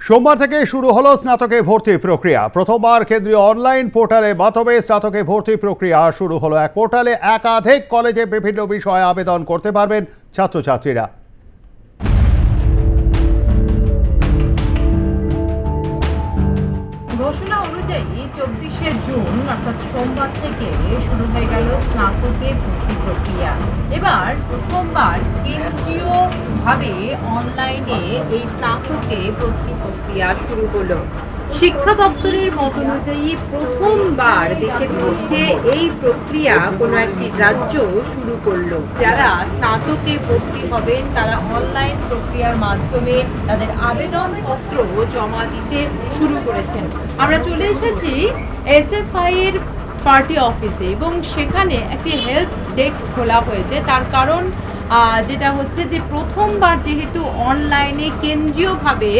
সোমবার থেকে শুরু হলো স্নাতকে ভর্তি প্রক্রিয়া। প্রথমবার কেন্দ্রীয় অনলাইন পোর্টালে মাধ্যমে স্নাতকে ভর্তি প্রক্রিয়া শুরু হলো। এক পোর্টালে একাধিক কলেজে বিভিন্ন বিষয়ে আবেদন করতে পারবেন ছাত্রছাত্রীরা। ঘোষণা অনুযায়ী চব্বিশে জুন, অর্থাৎ সোমবার থেকে শুরু হয়ে গেল স্নাতকের ভর্তি প্রক্রিয়া। এবার প্রথমবার কেন্দ্রীয়ভাবে অনলাইনে এই স্নাতকে ভর্তি প্রক্রিয়া শুরু হলো। শিক্ষা দপ্তরের মত অনুযায়ী প্রথমবার দেশের মধ্যে এই প্রক্রিয়া কোনো একটি রাজ্য শুরু করল। যারা স্নাতকে ভর্তি হবেন, তারা অনলাইন প্রক্রিয়ার মাধ্যমে তাদের আবেদনপত্র জমা দিতে শুরু করেছেন। আমরা চলে এসেছি এস এসএফআই এর পার্টি অফিসে এবং সেখানে একটি হেল্প ডেস্ক খোলা হয়েছে। তার কারণ যেটা হচ্ছে যে প্রথমবার যেহেতু অনলাইনে কেন্দ্রীয়ভাবে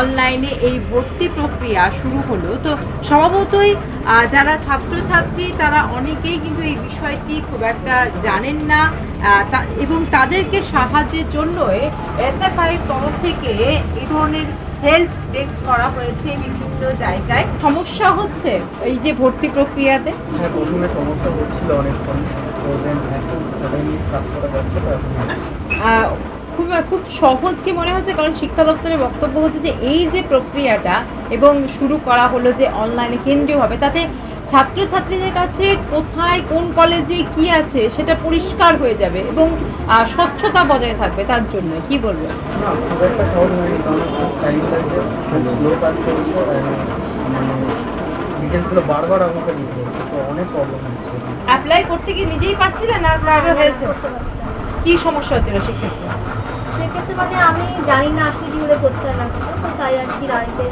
অনলাইনে এই ভর্তি প্রক্রিয়া শুরু হলো, তো স্বভাবতই যারা ছাত্রছাত্রী তারা অনেকেই কিন্তু এই বিষয়টি খুব একটা জানেন না। এবং তাদেরকে সাহায্যের জন্য এসএফআই তরফ থেকে এই ধরনের হেল্প ডেস্ক করা হয়েছে বিভিন্ন জায়গায়। সমস্যা হচ্ছে এই যে ভর্তি প্রক্রিয়াতে? হ্যাঁ প্রথমে সমস্যা হচ্ছিল অনেকক্ষণ। এখন আহ, খুব খুব সহজ কি মনে হচ্ছে? কারণ শিক্ষা দপ্তরের বক্তব্য হচ্ছে যে এই যে প্রক্রিয়াটা এবং শুরু করা হলো যে অনলাইনে কেন্দ্রীয়ভাবে তাতে ছাত্রছাত্রীদের কাছে কোথায় কোন কলেজে কি আছে সেটা পরিষ্কার হয়ে যাবে এবং স্বচ্ছতা বজায় থাকবে তার জন্য। কি বলব মানে ডিটেলসগুলো বারবার আমাকে দিতে অনেক প্রবলেম হচ্ছে। অ্যাপ্লাই করতে কি নিজেই পারছিলে না কারও হেল্প কি সমস্যা হচ্ছিল সেক্ষেত্রে? সেক্ষেত্রে মানে আমি জানি না আসলে কি করে করতে হয় না তো তাই আর কি রাইতে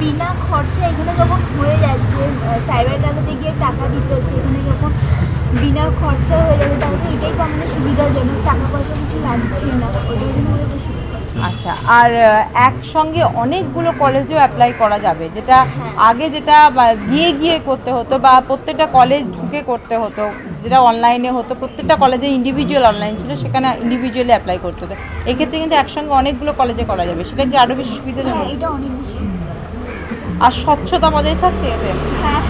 বিনা খরচা এখানে যখন হয়ে যাচ্ছে সাইবার ক্যাফেতে গিয়ে টাকা দিতে হচ্ছে এখানে যখন বিনা খরচা হয়ে যাবে তাহলে তো এটাই তো আমাদের সুবিধাজনক টাকা পয়সা কিছু লাগছে না ওটার জন্য আমাদের আচ্ছা আর একসঙ্গে অনেকগুলো কলেজেও অ্যাপ্লাই করা যাবে যেটা হ্যাঁ। আগে যেটা গিয়ে গিয়ে করতে হতো বা প্রত্যেকটা কলেজ ঢুকে করতে হতো যেটা অনলাইনে হতো প্রত্যেকটা কলেজে ইন্ডিভিজুয়াল অনলাইন ছিল সেখানে ইন্ডিভিজুয়ালি অ্যাপ্লাই করতে হতো। এক্ষেত্রে কিন্তু একসঙ্গে অনেকগুলো কলেজে করা যাবে। সেটা কি আরও বেশি সুবিধাজনক হ্যাঁ এটা অনেক বেশি আর স্বচ্ছতা বজায় থাকছে এতে। হ্যাঁ।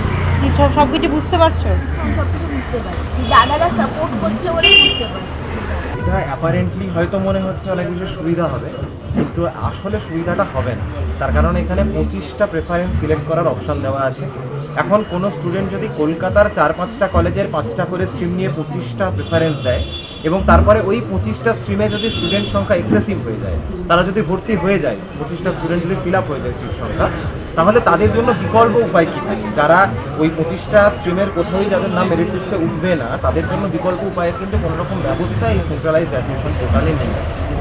সব সব কিছু বুঝতে পারছ? হ্যাঁ সব কিছু বুঝতে পারছি। দাদারা সাপোর্ট করছে বলেই বুঝতে পারছি। এটা অ্যাপারেন্টলি হয়তো মনে হচ্ছে অনেক কিছু সুবিধা হবে কিন্তু আসলে সুবিধাটা হবে না। তার কারণ এখানে পঁচিশটা প্রেফারেন্স সিলেক্ট করার অপশন দেওয়া আছে। এখন কোনো স্টুডেন্ট যদি কলকাতার চার পাঁচটা কলেজের পাঁচটা করে স্ট্রিম নিয়ে পঁচিশটা প্রেফারেন্স দেয় এবং তারপরে ওই পঁচিশটা স্ট্রিমে যদি স্টুডেন্ট সংখ্যা এক্সেসিভ হয়ে যায়, তারা যদি ভর্তি হয়ে যায়, পঁচিশটা স্টুডেন্ট যদি ফিল আপ হয়ে যায় সিট সংখ্যা, তাহলে তাদের জন্য বিকল্প উপায় কী থাকে? যারা ওই পঁচিশটা স্ট্রিমের কোথাওই যাদের নাম মেরিট লিস্টে উঠবে না, তাদের জন্য বিকল্প উপায়ের কিন্তু কোনো রকম ব্যবস্থা এই সেন্ট্রালাইজড অ্যাডমিশন পোর্টালে নেই।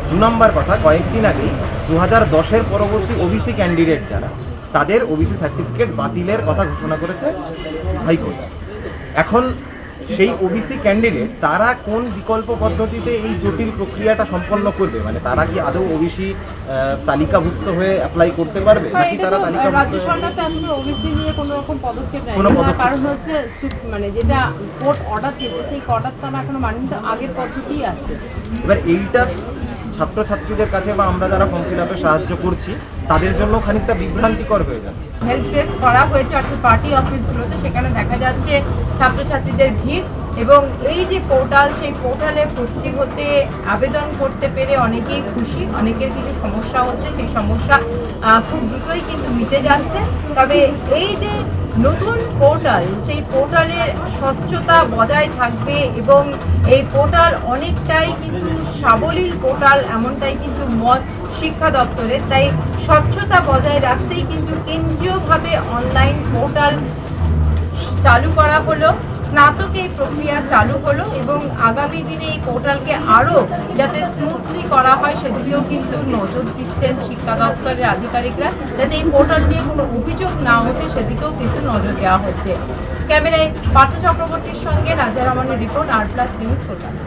দু নম্বর কথা, কয়েকদিন আগেই দু হাজার দশের পরবর্তী ওবিসি ক্যান্ডিডেট যারা তাদের ওবিসি সার্টিফিকেট বাতিলের কথা ঘোষণা করেছে হাইকোর্ট। এখন সেই ওবিসি ক্যান্ডিডেট তারা কোন বিকল্প পদ্ধতিতে এই জটিল প্রক্রিয়াটা সম্পন্ন করবে? মানে তারা কি আদৌ ওবিসি তালিকাভুক্ত হয়ে অ্যাপ্লাই করতে পারবে? নাকি তারা তো তালিকাভুক্ত রাজ্য সরকার তো এখনও ওবিসি নিয়ে কোনো রকম পদক্ষেপ নেয় না কারণ হচ্ছে মানে যেটা কোর্ট অর্ডার দিয়েছে সেই অর্ডার তো আমরা এখনও মানি তো আগের পদ্ধতিই আছে। এবার এইটা ছাত্রছাত্রীদের কাছে বা আমরা যারা ফর্ম ফিল আপে সাহায্য করছি তাদের জন্য খানিকটা বিভ্রান্তিকর হয়ে যাচ্ছে হেল্প ডেস্ক করা হয়েছে, অর্থাৎ পার্টি অফিসগুলোতে সেখানে দেখা যাচ্ছে ছাত্রছাত্রীদের ভিড় এবং এই যে পোর্টাল সেই পোর্টালে ভর্তি হতে, আবেদন করতে পেরে অনেকেই খুশি, অনেকের কিছু সমস্যা হচ্ছে, সেই সমস্যা খুব দ্রুতই কিন্তু মিটে যাচ্ছে। তবে এই যে নতুন পোর্টাল, সেই পোর্টালের স্বচ্ছতা বজায় থাকবে এবং এই পোর্টাল অনেকটাই কিন্তু সাবলীল পোর্টাল, এমনটাই কিন্তু মত শিক্ষা দপ্তরের। তাই স্বচ্ছতা বজায় রাখতেই কিন্তু কেন্দ্রীয়ভাবে অনলাইন পোর্টাল চালু করা হলো। স্নাতকে এই প্রক্রিয়া চালু হলো এবং আগামী দিনে এই পোর্টালকে আরও যাতে স্মুথলি করা হয় সেদিকেও কিন্তু নজর দিচ্ছেন শিক্ষা দপ্তরের আধিকারিকরা। যাতে এই পোর্টাল নিয়ে কোনো অভিযোগ না ওঠে সেদিকেও কিন্তু নজর দেওয়া হচ্ছে। ক্যামেরায় পার্থ চক্রবর্তীর সঙ্গে রাজা রহমানের report R Plus News Kolkata.